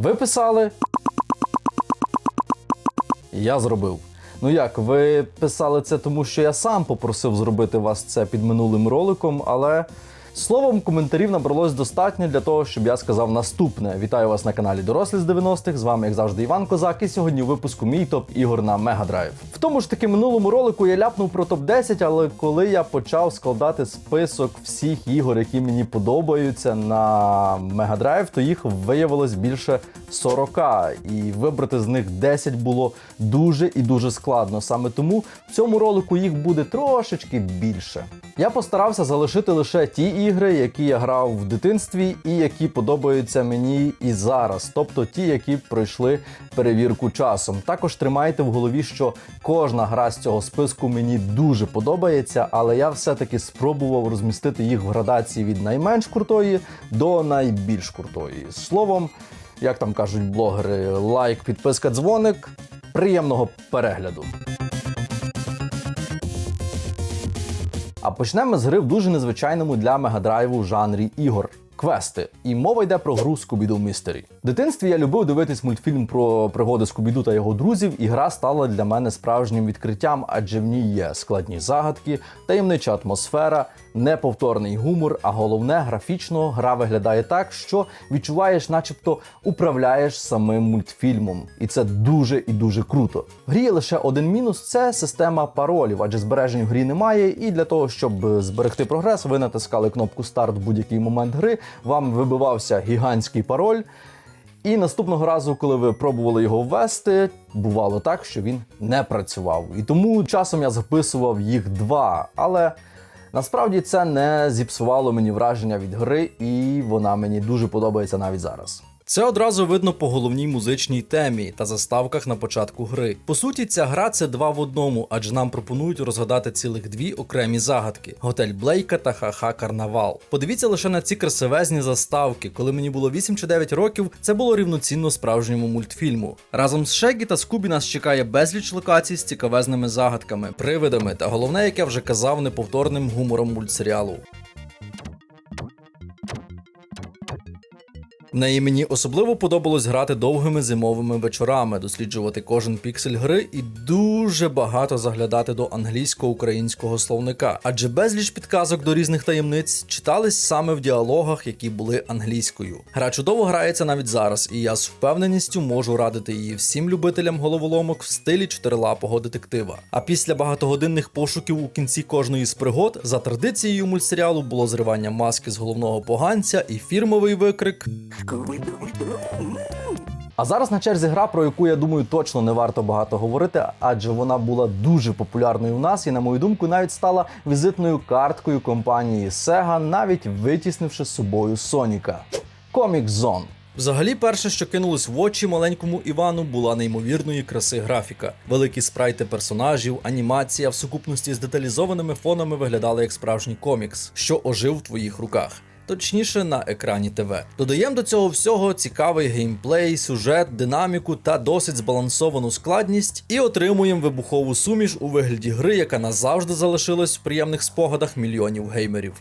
Ви писали. Я зробив. Ну як, ви писали це тому, що я сам попросив зробити вас це під минулим роликом, але словом, коментарів набралось достатньо для того, щоб я сказав наступне. Вітаю вас на каналі Дорослі з 90-х. З вами, як завжди, Іван Козак. І сьогодні у випуску мій топ ігор на Drive. В тому ж таки минулому ролику я ляпнув про топ 10 але коли я почав складати список всіх ігор, які мені подобаються на Drive, то їх виявилось більше 40. І вибрати з них 10 було дуже і дуже складно. Саме тому в цьому ролику їх буде трошечки більше. Я постарався залишити лише ті ігри, які я грав в дитинстві, і які подобаються мені і зараз, тобто ті, які пройшли перевірку часом. Також тримайте в голові, що кожна гра з цього списку мені дуже подобається, але я все-таки спробував розмістити їх в градації від найменш крутої до найбільш крутої. Словом, як там кажуть блогери, лайк, підписка, дзвоник. Приємного перегляду. Почнемо з гри в дуже незвичайному для мегадрайву жанрі ігор. Квести. І мова йде про гру Скубіду Містері. В дитинстві я любив дивитись мультфільм про пригоди Скубіду та його друзів, і гра стала для мене справжнім відкриттям, адже в ній є складні загадки, таємнича атмосфера, неповторний гумор, а головне, графічно гра виглядає так, що відчуваєш, начебто управляєш самим мультфільмом. І це дуже і дуже круто. В грі лише один мінус це система паролів, адже збережень в грі немає. І для того, щоб зберегти прогрес, ви натискали кнопку старт в будь-який момент гри, вам вибивався гігантський пароль. І наступного разу, коли ви пробували його ввести, бувало так, що він не працював. І тому часом я записував їх два. Але насправді це не зіпсувало мені враження від гри, і вона мені дуже подобається навіть зараз. Це одразу видно по головній музичній темі та заставках на початку гри. По суті, ця гра це два в одному, адже нам пропонують розгадати цілих дві окремі загадки: готель Блейка та Ха-Ха Карнавал. Подивіться лише на ці красивезні заставки. Коли мені було 8 чи 9 років, це було рівноцінно справжньому мультфільму. Разом з Шегі та Скубі нас чекає безліч локацій з цікавезними загадками, привидами та головне, як я вже казав, неповторним гумором мультсеріалу. Неї мені особливо подобалось грати довгими зимовими вечорами, досліджувати кожен піксель гри і дуже багато заглядати до англійсько-українського словника, адже безліч підказок до різних таємниць читались саме в діалогах, які були англійською. Гра чудово грається навіть зараз, і я з впевненістю можу радити її всім любителям головоломок в стилі чотирилапого детектива. А після багатогодинних пошуків у кінці кожної з пригод за традицією мультсеріалу було зривання маски з головного поганця і фірмовий викрик. А зараз на черзі гра, про яку я думаю точно не варто багато говорити, адже вона була дуже популярною в нас і, на мою думку, навіть стала візитною карткою компанії Sega, навіть витіснивши з собою Соніка. Comic Zone. Взагалі, перше, що кинулось в очі маленькому Івану, була неймовірної краси графіка. Великі спрайти персонажів, анімація в сукупності з деталізованими фонами виглядали як справжній комікс, що ожив в твоїх руках точніше на екрані ТВ. Додаємо до цього всього цікавий геймплей, сюжет, динаміку та досить збалансовану складність, і отримуємо вибухову суміш у вигляді гри, яка назавжди залишилась в приємних спогадах мільйонів геймерів.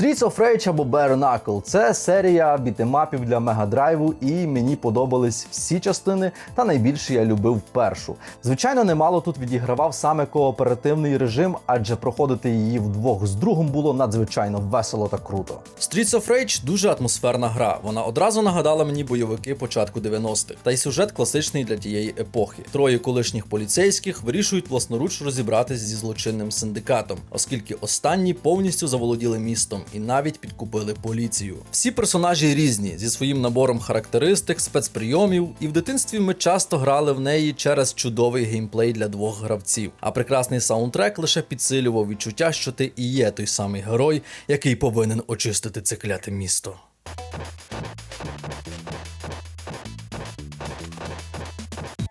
Streets of Rage або Bare Knuckle – це серія бітемапів для мегадрайву, і мені подобались всі частини, та найбільше я любив першу. Звичайно, немало тут відігравав саме кооперативний режим, адже проходити її вдвох з другом було надзвичайно весело та круто. Streets of Rage дуже атмосферна гра. Вона одразу нагадала мені бойовики початку 90-х, та й сюжет класичний для тієї епохи. Троє колишніх поліцейських вирішують власноруч розібратись зі злочинним синдикатом, оскільки останні повністю заволоділи містом і навіть підкупили поліцію. Всі персонажі різні зі своїм набором характеристик, спецприйомів, і в дитинстві ми часто грали в неї через чудовий геймплей для двох гравців. А прекрасний саундтрек лише підсилював відчуття, що ти і є той самий герой, який повинен очистити це кляте місто.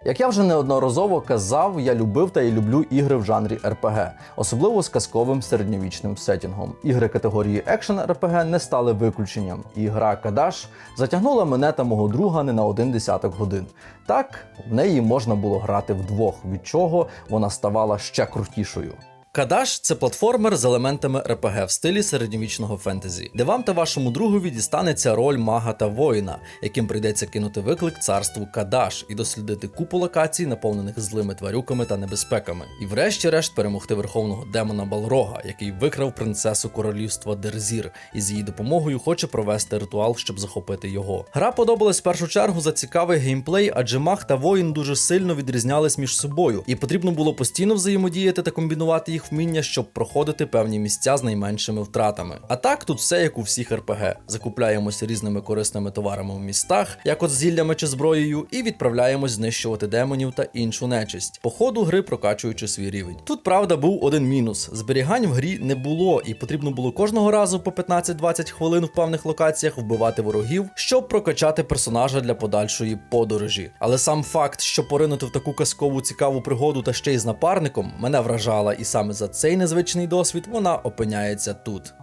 Як я вже неодноразово казав, я любив та і люблю ігри в жанрі RPG, особливо з казковим середньовічним сетінгом. Ігри категорії екшен RPG не стали виключенням, і гра Кадаш затягнула мене та мого друга не на один десяток годин. Так, в неї можна було грати вдвох, від чого вона ставала ще крутішою. Кадаш це платформер з елементами РПГ в стилі середньовічного фентезі, де вам та вашому другові дістанеться роль мага та воїна, яким прийдеться кинути виклик царству Кадаш і дослідити купу локацій, наповнених злими тварюками та небезпеками, і врешті-решт перемогти верховного демона Балрога, який викрав принцесу королівства Дерзір, і з її допомогою хоче провести ритуал, щоб захопити його. Гра подобалась в першу чергу за цікавий геймплей, адже маг та воїн дуже сильно відрізнялись між собою, і потрібно було постійно взаємодіяти та комбінувати їх вміння, щоб проходити певні місця з найменшими втратами. А так тут все як у всіх РПГ. Закупляємося різними корисними товарами в містах, як от зіллями чи зброєю, і відправляємось знищувати демонів та іншу нечисть, по ходу гри прокачуючи свій рівень. Тут правда був один мінус: зберігань в грі не було, і потрібно було кожного разу по 15-20 хвилин в певних локаціях вбивати ворогів, щоб прокачати персонажа для подальшої подорожі. Але сам факт, що поринути в таку казкову цікаву пригоду та ще й з напарником, мене вражала, і саме за цей незвичний досвід вона опиняється тут.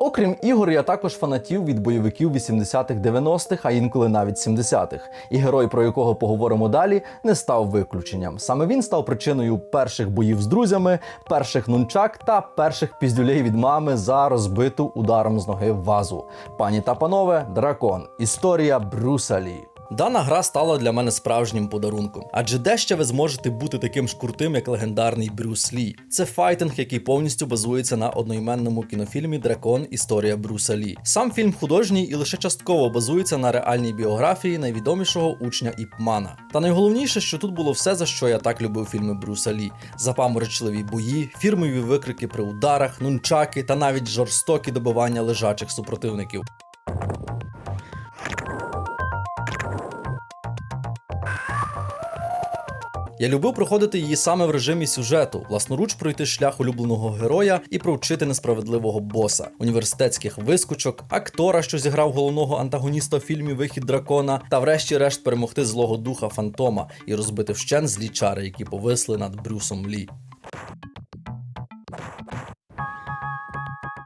Окрім ігор, я також фанатів від бойовиків 80-х 90-х, а інколи навіть 70-х. І герой, про якого поговоримо далі, не став виключенням. Саме він став причиною перших боїв з друзями, перших нунчак та перших піздюлей від мами за розбиту ударом з ноги вазу. Пані та панове, дракон. Історія Брюса Лі. Дана гра стала для мене справжнім подарунком, адже де ще ви зможете бути таким ж крутим, як легендарний Брюс Лі. Це файтинг, який повністю базується на одноіменному кінофільмі Дракон Історія Брюса Лі. Сам фільм художній і лише частково базується на реальній біографії найвідомішого учня Іпмана. Та найголовніше, що тут було все, за що я так любив фільми Брюса Лі: запаморочливі бої, фірмові викрики при ударах, нунчаки та навіть жорстокі добивання лежачих супротивників. Я любив проходити її саме в режимі сюжету, власноруч пройти шлях улюбленого героя і провчити несправедливого боса, університетських вискочок, актора, що зіграв головного антагоніста в фільмі Вихід дракона, та врешті-решт перемогти злого духа Фантома і розбити вщен злі чари, які повисли над Брюсом Лі.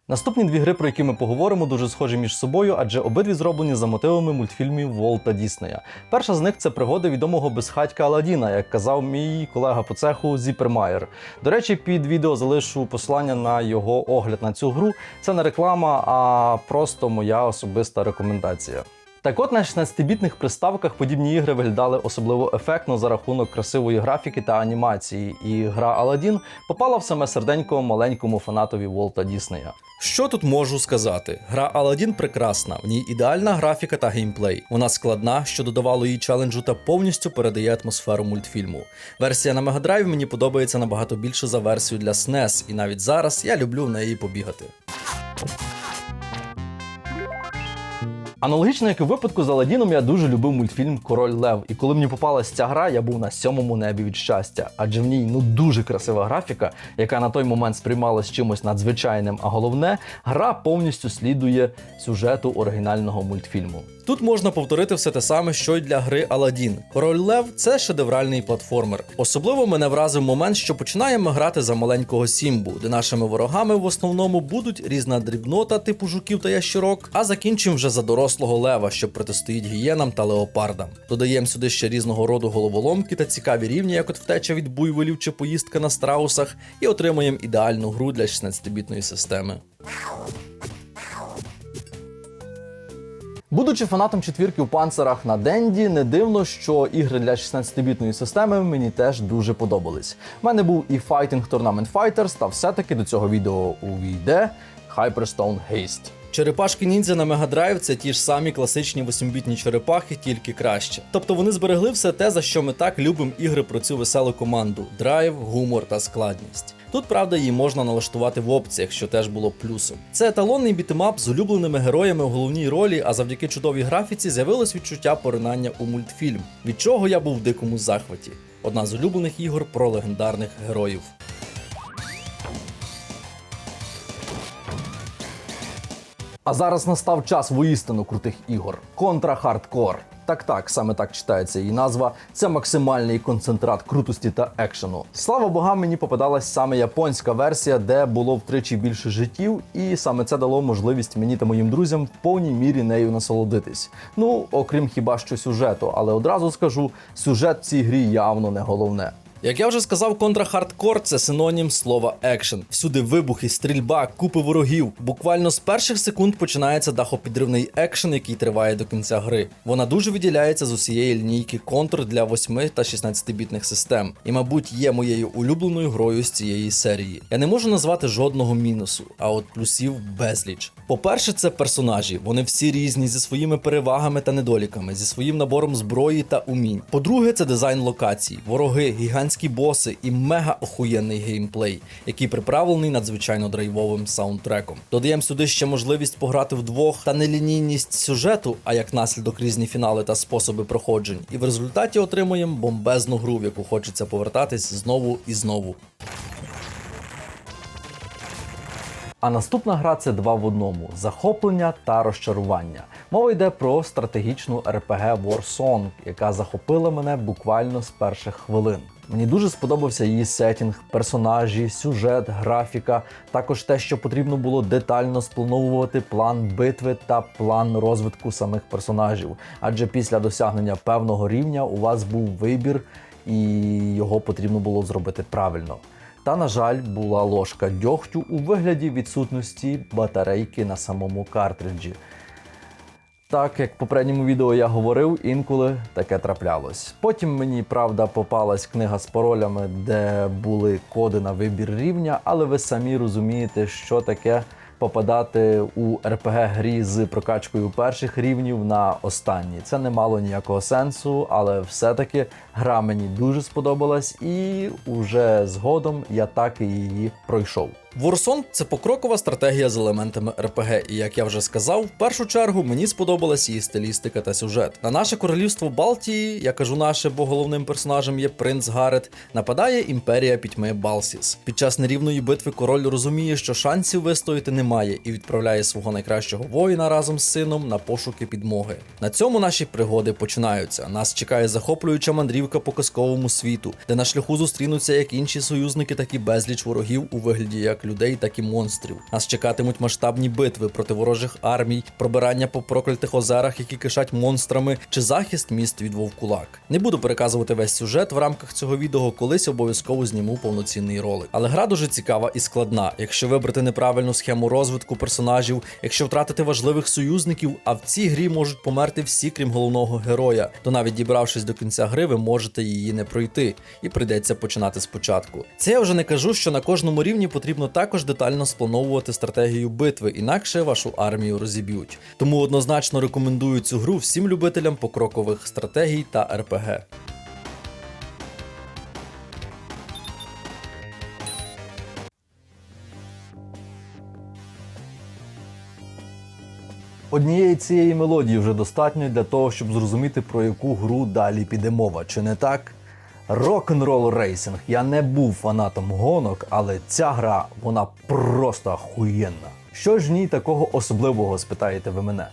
Наступні дві гри, про які ми поговоримо, дуже схожі між собою, адже обидві зроблені за мотивами мультфільмів Волта Діснея. Перша з них це пригоди відомого безхатька Аладіна, як казав мій колега по цеху Зіпермайер. До речі, під відео залишу посилання на його огляд на цю гру. Це не реклама, а просто моя особиста рекомендація. Так от на 16-бітних приставках подібні ігри виглядали особливо ефектно за рахунок красивої графіки та анімації, і гра Аладдін попала в саме серденько маленькому фанатові Волта Діснея. Що тут можу сказати? Гра Аладдін прекрасна, в ній ідеальна графіка та геймплей. Вона складна, що додавало їй челенджу та повністю передає атмосферу мультфільму. Версія на Drive мені подобається набагато більше за версію для SNES, і навіть зараз я люблю в неї побігати. Аналогічно, як і в випадку з Аладдіном, я дуже любив мультфільм Король Лев. І коли мені попалась ця гра, я був на сьомому небі від щастя. Адже в ній ну дуже красива графіка, яка на той момент сприймалась чимось надзвичайним. А головне, гра повністю слідує сюжету оригінального мультфільму. Тут можна повторити все те саме, що й для гри Аладдін. Король Лев це шедевральний платформер. Особливо мене вразив момент, що починаємо грати за маленького Сімбу, де нашими ворогами в основному будуть різна дрібнота, типу жуків та ящерок, а закінчимо вже за дорослого лева, що протистоїть гієнам та леопардам. Додаємо сюди ще різного роду головоломки та цікаві рівні, як от втеча від буйволів чи поїздка на страусах, і отримаємо ідеальну гру для 16-бітної системи. Будучи фанатом четвірки в панцирах на Денді, не дивно, що ігри для 16-бітної системи мені теж дуже подобались. У мене був і Fighting Tournament Fighters, та все-таки до цього відео увійде Hyperstone Haste. Черепашки ніндзя на Drive – це ті ж самі класичні 8-бітні черепахи, тільки краще. Тобто вони зберегли все те, за що ми так любимо ігри про цю веселу команду: драйв, гумор та складність. Тут, правда, її можна налаштувати в опціях, що теж було плюсом. Це еталонний бітемап з улюбленими героями у головній ролі, а завдяки чудовій графіці з'явилось відчуття поринання у мультфільм, від чого я був в дикому захваті. Одна з улюблених ігор про легендарних героїв. А зараз настав час воістину крутих ігор. Контра Хардкор. Так, так, саме так читається її назва. Це максимальний концентрат крутості та екшену. Слава богам, мені попадалась саме японська версія, де було втричі більше життів, і саме це дало можливість мені та моїм друзям в повній мірі нею насолодитись. Ну, окрім хіба що сюжету, але одразу скажу, сюжет в цій грі явно не головне. Як я вже сказав, контрхардкор це синонім слова екшен. Всюди вибухи, стрільба, купи ворогів. Буквально з перших секунд починається дахопідривний екшен, який триває до кінця гри. Вона дуже виділяється з усієї лінійки контр для 8 та 16-бітних систем, і, мабуть, є моєю улюбленою грою з цієї серії. Я не можу назвати жодного мінусу, а от плюсів безліч. По-перше, це персонажі. Вони всі різні зі своїми перевагами та недоліками, зі своїм набором зброї та умінь. По-друге, це дизайн локацій, вороги, гігантські боси і мега охуєнний геймплей, який приправлений надзвичайно драйвовим саундтреком. Додаємо сюди ще можливість пограти вдвох та нелінійність сюжету, а як наслідок різні фінали та способи проходжень. І в результаті отримуємо бомбезну гру, в яку хочеться повертатись знову і знову. А наступна гра це два в одному: захоплення та розчарування. Мова йде про стратегічну RPG Warsong, яка захопила мене буквально з перших хвилин. Мені дуже сподобався її сетінг, персонажі, сюжет, графіка, також те, що потрібно було детально сплановувати план битви та план розвитку самих персонажів. Адже після досягнення певного рівня у вас був вибір, і його потрібно було зробити правильно. Та, на жаль, була ложка дьогтю у вигляді відсутності батарейки на самому картриджі. Так, як в попередньому відео я говорив, інколи таке траплялось. Потім мені, правда, попалась книга з паролями, де були коди на вибір рівня, але ви самі розумієте, що таке попадати у РПГ-грі з прокачкою перших рівнів на останні. Це не мало ніякого сенсу, але все-таки гра мені дуже сподобалась, і уже згодом я так і її пройшов. Warsong – це покрокова стратегія з елементами RPG, і як я вже сказав, в першу чергу мені сподобалась її стилістика та сюжет. На наше королівство Балтії, я кажу наше, бо головним персонажем є принц Гарет, нападає імперія пітьми Балсіс. Під час нерівної битви король розуміє, що шансів вистояти немає, і відправляє свого найкращого воїна разом з сином на пошуки підмоги. На цьому наші пригоди починаються. Нас чекає захоплююча мандрівка по казковому світу, де на шляху зустрінуться як інші союзники, так і безліч ворогів у вигляді людей, так і монстрів. Нас чекатимуть масштабні битви проти ворожих армій, пробирання по проклятих озерах, які кишать монстрами, чи захист міст від вовкулак. Не буду переказувати весь сюжет в рамках цього відео, колись обов'язково зніму повноцінний ролик. Але гра дуже цікава і складна. Якщо вибрати неправильну схему розвитку персонажів, якщо втратити важливих союзників, а в цій грі можуть померти всі, крім головного героя, то навіть дібравшись до кінця гри, ви можете її не пройти, і прийдеться починати спочатку. Це я вже не кажу, що на кожному рівні потрібно також детально сплановувати стратегію битви, інакше вашу армію розіб'ють. Тому однозначно рекомендую цю гру всім любителям покрокових стратегій та РПГ. Однієї цієї мелодії вже достатньо для того, щоб зрозуміти, про яку гру далі піде мова, чи не так? Рок-н-рол рейсинг. Я не був фанатом гонок, але ця гра вона просто ахуєнна. Що ж ній такого особливого, спитаєте ви мене?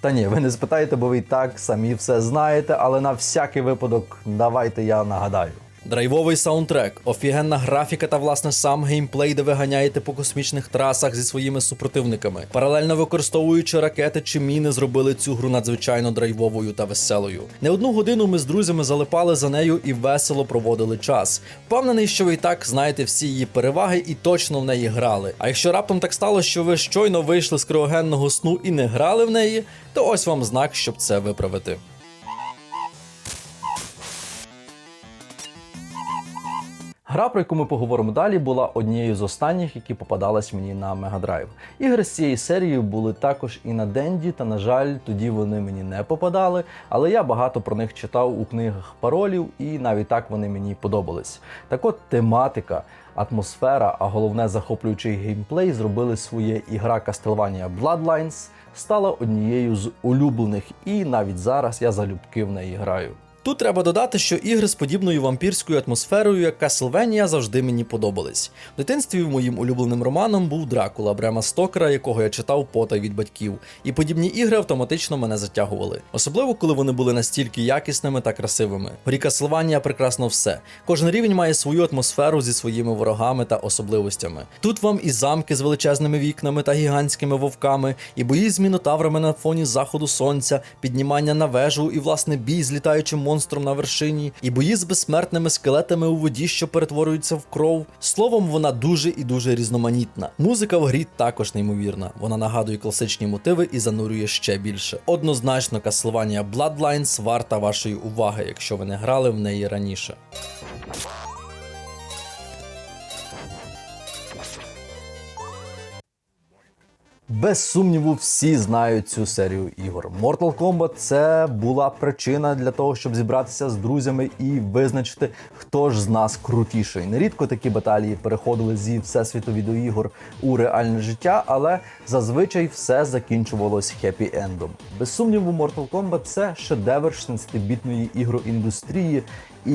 Та ні, ви не спитаєте, бо ви і так самі все знаєте, але на всякий випадок давайте я нагадаю. Драйвовий саундтрек, офігенна графіка та власне сам геймплей, де ви ганяєте по космічних трасах зі своїми супротивниками. Паралельно використовуючи ракети чи міни, зробили цю гру надзвичайно драйвовою та веселою. Не одну годину ми з друзями залипали за нею і весело проводили час. Впевнений, що ви і так знаєте всі її переваги і точно в неї грали. А якщо раптом так стало, що ви щойно вийшли з криогенного сну і не грали в неї, то ось вам знак, щоб це виправити. Гра, про яку ми поговоримо далі, була однією з останніх, які попадались мені на Drive. Ігри з цієї серії були також і на Денді, та, на жаль, тоді вони мені не попадали, але я багато про них читав у книгах паролів, і навіть так вони мені подобались. Так от тематика, атмосфера, а головне захоплюючий геймплей зробили своє і гра Castlevania Bloodlines стала однією з улюблених, і навіть зараз я залюбки в неї граю. Тут треба додати, що ігри з подібною вампірською атмосферою, як Castlevania, завжди мені подобались. В дитинстві моїм улюбленим романом був Дракула Брема Стокера, якого я читав потай від батьків. І подібні ігри автоматично мене затягували. Особливо, коли вони були настільки якісними та красивими. Грі Castlevania прекрасно все. Кожен рівень має свою атмосферу зі своїми ворогами та особливостями. Тут вам і замки з величезними вікнами та гігантськими вовками, і бої з мінотаврами на фоні заходу сонця, піднімання на вежу і власне бій з літаючим монстром на вершині, і бої з безсмертними скелетами у воді, що перетворюються в кров. Словом, вона дуже і дуже різноманітна. Музика в грі також неймовірна. Вона нагадує класичні мотиви і занурює ще більше. Однозначно, Castlevania Bloodlines варта вашої уваги, якщо ви не грали в неї раніше. Без сумніву, всі знають цю серію ігор. Mortal Kombat це була причина для того, щоб зібратися з друзями і визначити, хто ж з нас крутіший. Нерідко такі баталії переходили зі всесвіту відеоігор у реальне життя, але зазвичай все закінчувалось хеппі-ендом. Без сумніву, Mortal Kombat це шедевр 16-бітної ігроіндустрії. І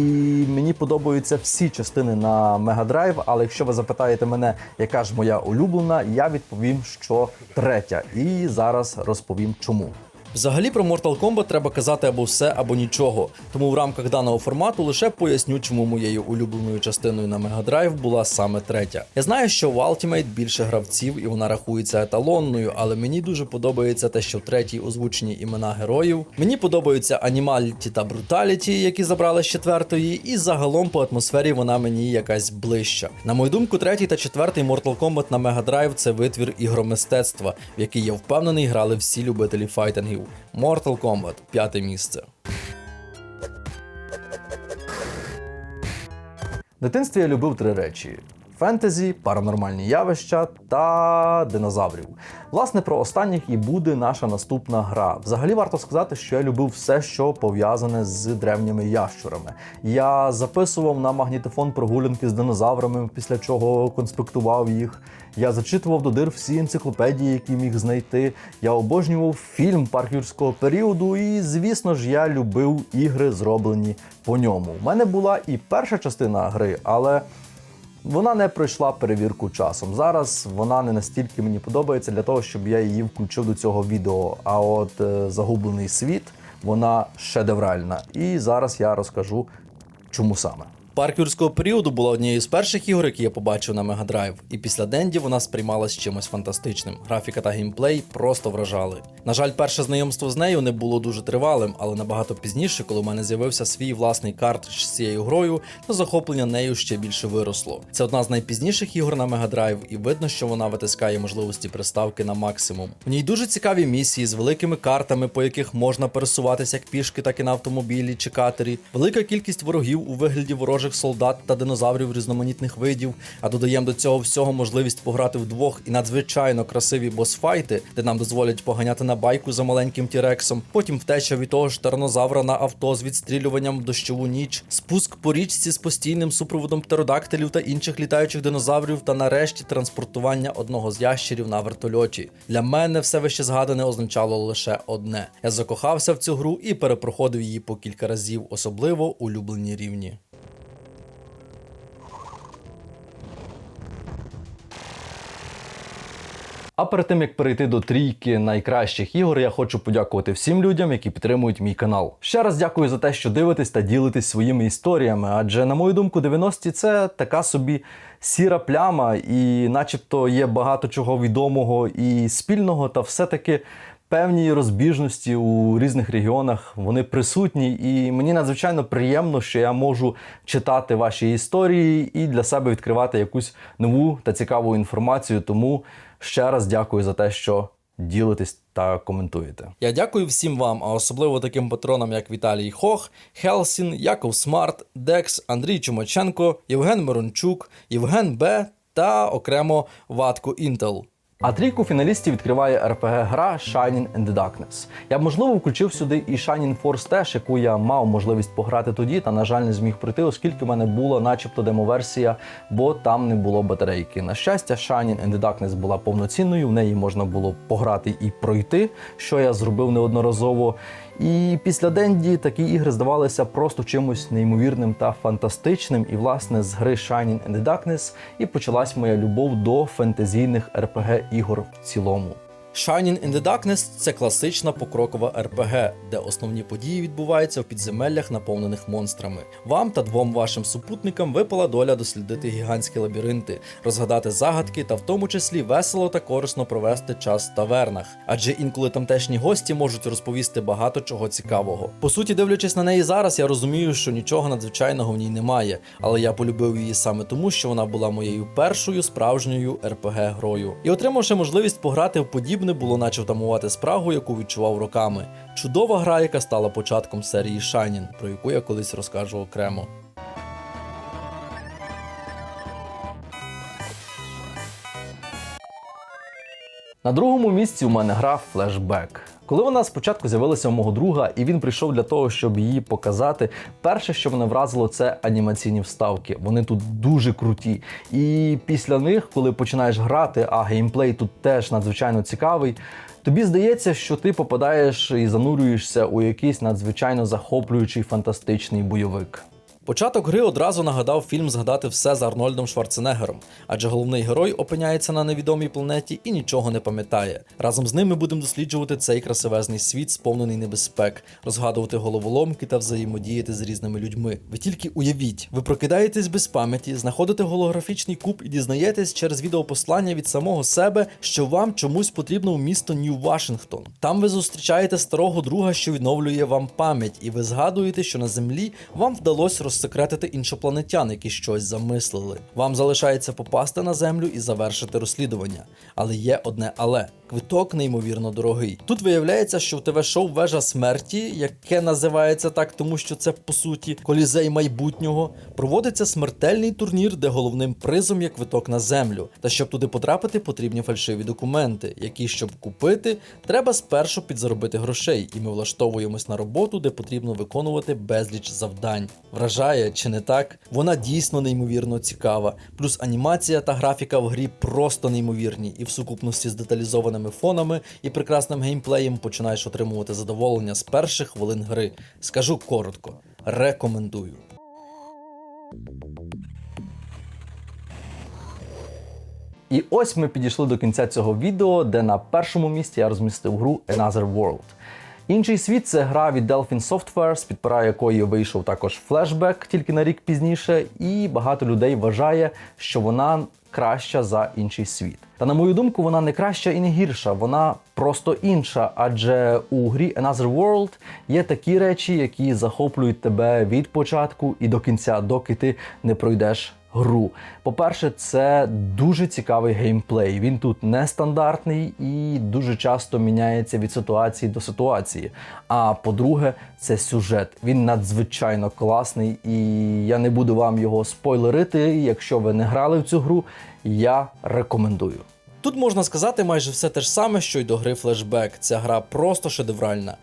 мені подобаються всі частини на Drive, але якщо ви запитаєте мене, яка ж моя улюблена, я відповім, що третя. І зараз розповім чому. Взагалі про Mortal Kombat треба казати або все, або нічого. Тому в рамках даного формату лише поясню, чому моєю улюбленою частиною на Mega Drive була саме третя. Я знаю, що в Ultimate більше гравців і вона рахується еталонною, але мені дуже подобається те, що в третій озвучені імена героїв. Мені подобаються анімаліті та бруталіті, які забрали з четвертої, і загалом по атмосфері вона мені якась ближча. На мою думку, третій та четвертий Mortal Kombat на Mega Drive це витвір ігромистецтва, в який я впевнений грали всі любителі файтингів. Mortal Kombat – п'яте місце. В дитинстві я любив три речі: фентезі, паранормальні явища та динозаврів. Власне, про останніх і буде наша наступна гра. Взагалі варто сказати, що я любив все, що пов'язане з древніми ящурами. Я записував на магнітофон прогулянки з динозаврами, після чого конспектував їх. Я зачитував до дир всі енциклопедії, які міг знайти. Я обожнював фільм парк юрського періоду, і, звісно ж, я любив ігри, зроблені по ньому. У мене була і перша частина гри, але. Вона не пройшла перевірку часом. Зараз вона не настільки мені подобається для того, щоб я її включив до цього відео. А от е, загублений світ вона шедевральна. І зараз я розкажу, чому саме. Парк юрського періоду була однією з перших ігор, які я побачив на Drive, і після Денді вона сприймалась чимось фантастичним. Графіка та геймплей просто вражали. На жаль, перше знайомство з нею не було дуже тривалим, але набагато пізніше, коли у мене з'явився свій власний картридж з цією грою, то захоплення нею ще більше виросло. Це одна з найпізніших ігор на Drive, і видно, що вона витискає можливості приставки на максимум. В ній дуже цікаві місії з великими картами, по яких можна пересуватися як пішки, так і на автомобілі чи катері. Велика кількість ворогів у вигляді ворожих солдат та динозаврів різноманітних видів. А додаємо до цього всього можливість пограти вдвох і надзвичайно красиві босфайти, де нам дозволять поганяти на байку за маленьким тірексом. Потім втеча від того ж тернозавра на авто з відстрілюванням дощову ніч, спуск по річці з постійним супроводом птеродактилів та інших літаючих динозаврів, та нарешті транспортування одного з ящерів на вертольоті. Для мене все вище згадане означало лише одне: я закохався в цю гру і перепроходив її по кілька разів, особливо улюблені рівні. А перед тим як перейти до трійки найкращих ігор, я хочу подякувати всім людям, які підтримують мій канал. Ще раз дякую за те, що дивитесь та ділитесь своїми історіями. Адже, на мою думку, 90-ті це така собі сіра пляма, і начебто є багато чого відомого і спільного, та все-таки. Певні розбіжності у різних регіонах вони присутні, і мені надзвичайно приємно, що я можу читати ваші історії і для себе відкривати якусь нову та цікаву інформацію. Тому ще раз дякую за те, що ділитесь та коментуєте. Я дякую всім вам, а особливо таким патронам, як Віталій Хох, Хелсін, Яков Смарт, Декс, Андрій Чумаченко, Євген Мирончук, Євген Б та окремо Ватку Інтел. А трійку фіналістів відкриває RPG-гра Shining in the Darkness. Я б можливо включив сюди і Shining Force теж, яку я мав можливість пограти тоді, та на жаль не зміг пройти, оскільки в мене була, начебто, демоверсія, бо там не було батарейки. На щастя, Shining in the Darkness була повноцінною, в неї можна було пограти і пройти, що я зробив неодноразово. І після Денді такі ігри здавалися просто чимось неймовірним та фантастичним. І власне з гри Shining and the Darkness і почалась моя любов до фентезійних rpg ігор в цілому. Shining in the Darkness – це класична покрокова РПГ, де основні події відбуваються в підземеллях, наповнених монстрами. Вам та двом вашим супутникам випала доля дослідити гігантські лабіринти, розгадати загадки та в тому числі весело та корисно провести час в тавернах. Адже інколи тамтешні гості можуть розповісти багато чого цікавого. По суті, дивлячись на неї зараз, я розумію, що нічого надзвичайного в ній немає, але я полюбив її саме тому, що вона була моєю першою справжньою rpg грою. І отримавши можливість пограти в подібне, було наче втамувати спрагу, яку відчував роками. Чудова гра, яка стала початком серії Shining, про яку я колись розкажу окремо. На другому місці у мене гра Flashback. Коли вона спочатку з'явилася у мого друга, і він прийшов для того, щоб її показати, перше, що мене вразило, це анімаційні вставки. Вони тут дуже круті. І після них, коли починаєш грати, а геймплей тут теж надзвичайно цікавий. Тобі здається, що ти попадаєш і занурюєшся у якийсь надзвичайно захоплюючий фантастичний бойовик. Початок гри одразу нагадав фільм згадати все з Арнольдом Шварценеггером, адже головний герой опиняється на невідомій планеті і нічого не пам'ятає. Разом з ним ми будемо досліджувати цей красивезний світ, сповнений небезпек, розгадувати головоломки та взаємодіяти з різними людьми. Ви тільки уявіть, ви прокидаєтесь без пам'яті, знаходите голографічний куб і дізнаєтесь через відеопослання від самого себе, що вам чомусь потрібно в місто Нью-Вашингтон. Там ви зустрічаєте старого друга, що відновлює вам пам'ять, і ви згадуєте, що на землі вам вдалося розсекретити іншопланетян, які щось замислили. Вам залишається попасти на землю і завершити розслідування. Але є одне але. Квиток неймовірно дорогий. Тут виявляється, що в ТВ-шоу Вежа смерті, яке називається так, тому що це по суті колізей майбутнього, проводиться смертельний турнір, де головним призом є квиток на землю. Та щоб туди потрапити, потрібні фальшиві документи, які, щоб купити, треба спершу підзаробити грошей, і ми влаштовуємось на роботу, де потрібно виконувати безліч завдань. Вражає чи не так? Вона дійсно неймовірно цікава. Плюс анімація та графіка в грі просто неймовірні, і в сукупності з деталізованими фонами і прекрасним геймплеєм починаєш отримувати задоволення з перших хвилин гри. Скажу коротко, рекомендую. І ось ми підійшли до кінця цього відео, де на першому місці я розмістив гру Another World. Інший світ це гра від Delphin Software, з підпора якої вийшов також флешбек тільки на рік пізніше, і багато людей вважає, що вона краща за інший світ. Та на мою думку, вона не краща і не гірша, вона просто інша. Адже у грі Another World є такі речі, які захоплюють тебе від початку і до кінця, доки ти не пройдеш гру. По-перше, це дуже цікавий геймплей. Він тут нестандартний і дуже часто міняється від ситуації до ситуації. А по-друге, це сюжет. Він надзвичайно класний, і я не буду вам його спойлерити. Якщо ви не грали в цю гру, я рекомендую. Тут можна сказати майже все те ж саме, що й до гри Flashback. Ця гра просто шедевральна.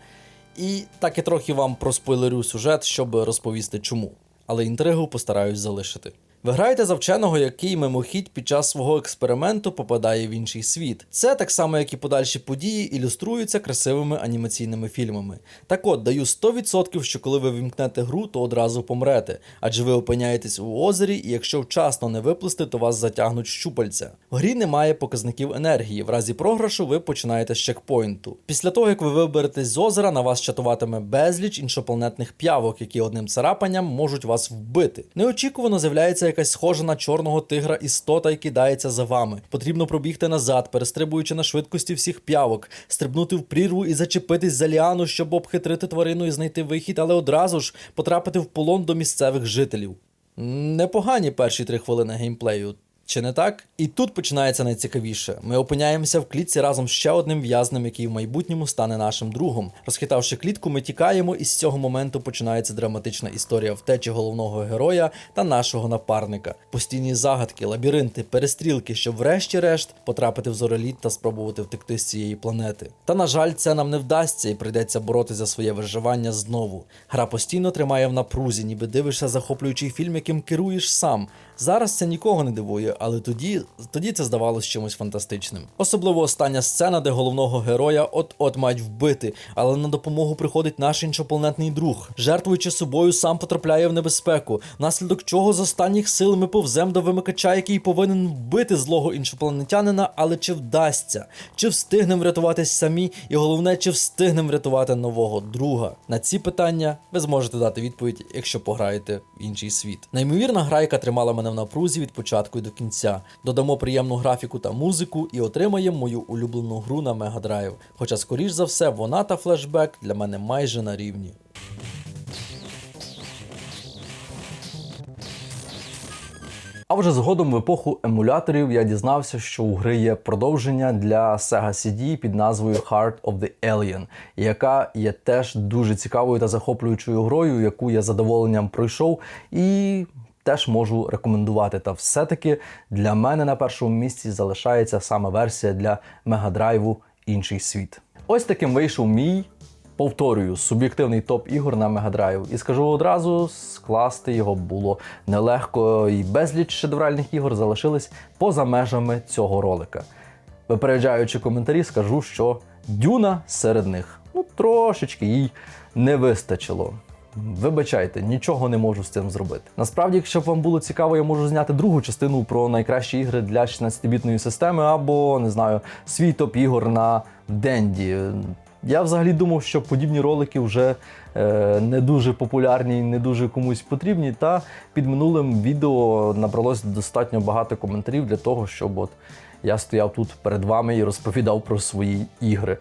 І так і трохи вам проспойлерю сюжет, щоб розповісти чому. Але інтригу постараюсь залишити. Ви граєте за вченого, який мимохідь під час свого експерименту попадає в інший світ. Це так само, як і подальші події, ілюструються красивими анімаційними фільмами. Так от, даю 100%, що коли ви вімкнете гру, то одразу помрете, адже ви опиняєтесь у озері, і якщо вчасно не виплисти, то вас затягнуть щупальця. В грі немає показників енергії. В разі програшу ви починаєте з чекпоінту. Після того, як ви виберетесь з озера, на вас чатуватиме безліч іншопланетних п'явок, які одним царапанням можуть вас вбити. Неочікувано з'являється якась схожа на чорного тигра істота і кидається за вами. Потрібно пробігти назад, перестрибуючи на швидкості всіх п'явок, стрибнути в прірву і зачепитись за ліану, щоб обхитрити тварину і знайти вихід, але одразу ж потрапити в полон до місцевих жителів. Непогані перші три хвилини геймплею. Чи не так? І тут починається найцікавіше. Ми опиняємося в клітці разом з ще одним в'язним, який в майбутньому стане нашим другом. Розхитавши клітку, ми тікаємо, і з цього моменту починається драматична історія втечі головного героя та нашого напарника. Постійні загадки, лабіринти, перестрілки, щоб врешті-решт потрапити в зореліт та спробувати втекти з цієї планети. Та на жаль, це нам не вдасться і прийдеться боротися за своє виживання знову. Гра постійно тримає в напрузі, ніби дивишся захоплюючий фільм, яким керуєш сам. Зараз це нікого не дивує, але тоді, тоді це здавалось чимось фантастичним. Особливо остання сцена, де головного героя от-от мають вбити, але на допомогу приходить наш іншопланетний друг. Жертвуючи собою, сам потрапляє в небезпеку, внаслідок чого з останніх сил ми повзем до вимикача, який повинен вбити злого іншопланетянина, але чи вдасться? Чи встигнемо врятуватись самі? І головне, чи встигнемо врятувати нового друга? На ці питання ви зможете дати відповідь, якщо пограєте в інший світ. Неймовірна гра, яка тримала мене в напрузі від початку до кінця. Додамо приємну графіку та музику і отримаємо мою улюблену гру на Drive. Хоча, скоріш за все, вона та флешбек для мене майже на рівні. А вже згодом в епоху емуляторів я дізнався, що у гри є продовження для Sega CD під назвою Heart of the Alien, яка є теж дуже цікавою та захоплюючою грою, яку я задоволенням пройшов і теж можу рекомендувати. Та все-таки для мене на першому місці залишається саме версія для Мегадрайву Інший світ. Ось таким вийшов мій Повторюю, суб'єктивний топ ігор на Мегадрайв. І скажу одразу, скласти його було нелегко, і безліч шедевральних ігор залишились поза межами цього ролика. Випереджаючи коментарі, скажу, що дюна серед них. Ну, трошечки їй не вистачило. Вибачайте, нічого не можу з цим зробити. Насправді, якщо б вам було цікаво, я можу зняти другу частину про найкращі ігри для 16-бітної системи, або не знаю, свій топ ігор на Денді. Я взагалі думав, що подібні ролики вже е, не дуже популярні, і не дуже комусь потрібні. Та під минулим відео набралось достатньо багато коментарів для того, щоб от я стояв тут перед вами і розповідав про свої ігри.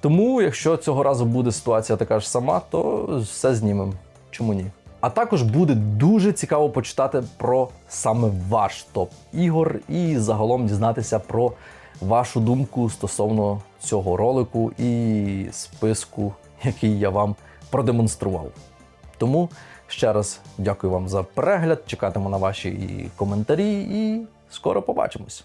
Тому, якщо цього разу буде ситуація така ж сама, то все знімемо. Чому ні? А також буде дуже цікаво почитати про саме ваш топ ігор і загалом дізнатися про вашу думку стосовно цього ролику і списку, який я вам продемонстрував. Тому ще раз дякую вам за перегляд. Чекатиму на ваші коментарі і скоро побачимось.